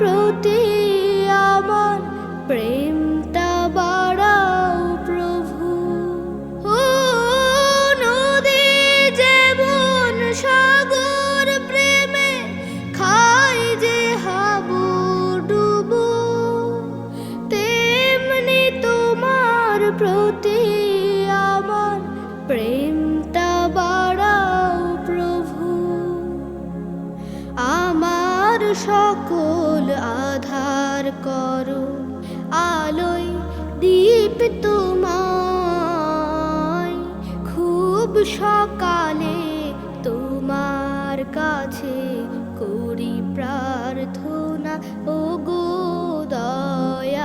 প্রতি আমার প্রেমটা বাড়াও প্রভু। ও নদী যেমন ভন সাগর প্রেমে খাই যে হাবু ডুবু, তেমনি তোমার প্রতি সকল আধার করো আলোয় দীপ তোমায়। খুব সকালে তোমার কাছে করি প্রার্থনা ও